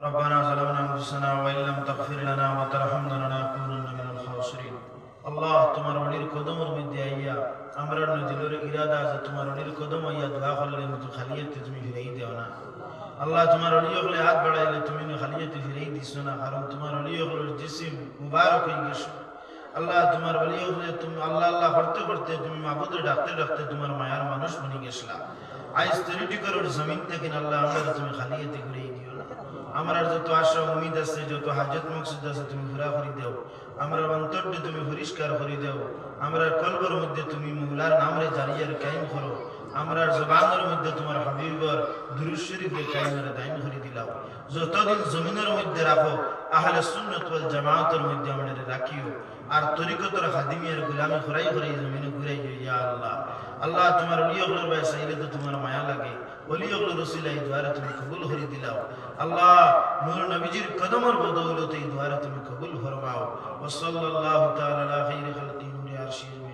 ربنا ظلمنا انفسنا وان لم تغفر لنا وترحمنا لنكونن من الخاسرين আল্লাহ তোমার অলির কদমের মধ্যে আইয়া আমরা দিলের ইরাদা আছে তোমার অলির কদম আইয়া দোয়া করলে মতো খালিয়াতে তুমি ফিরাই দেও না আল্লাহ তোমার অলি হলে হাত বাড়াইলে তুমি খালিয়াতে ফিরাই দিছ না কারণ তোমার অলি হলের জিসিম মুবারক হয়ে গেছো আল্লাহ তোমার অলি হলে তুমি আল্লাহ আল্লাহ করতে করতে তুমি মাবুদ ডাকতে ডাকতে তোমার মায়ার মানুষ বনে গেছলা আজ তৈরি করার জমিন থেকে আল্লাহ আমরা তুমি খালিয়াতে ঘুরিয়ে দিও না আমার যত আশা উমিদ আছে, যত হাজত মকসুদ আছে, তুমি ঘুরা করে দেও। আমরা অন্তরটি তুমি পরিষ্কার করে দেও। আমরা কলবর মধ্যে তুমি মৌলার নামরে জারিয়ার কায়েম করো। আমরা জবানের মধ্যে তোমার হাবিবর দুরুদ শরীফে কায়েমের দাইন করে দিলাও। যতদিন জমিনের মধ্যে রাখো, আহলে সুন্নত ওয়াল জামাতের মধ্যে আমাদের রাখিও। আর তরিকতর খাদিমিয়ার গুলামি ঘুরাই ঘুরাই জমিনে ঘুরাই ইয়া আল্লাহ। আল্লাহ তোমার অলিয়গুলোর ভাই চাইলে তো তোমার মায়া অলিয়গুলো রসিলা এই দ্বারা তুমি কবুল হরি দিলাও। আল্লাহ নূর নবীজির কদমর বদৌলতে এই দ্বারা তুমি কবুল ফরমাও। ওসল্লাহ তাআলা খাইরুল খালকি নূরে আরশিল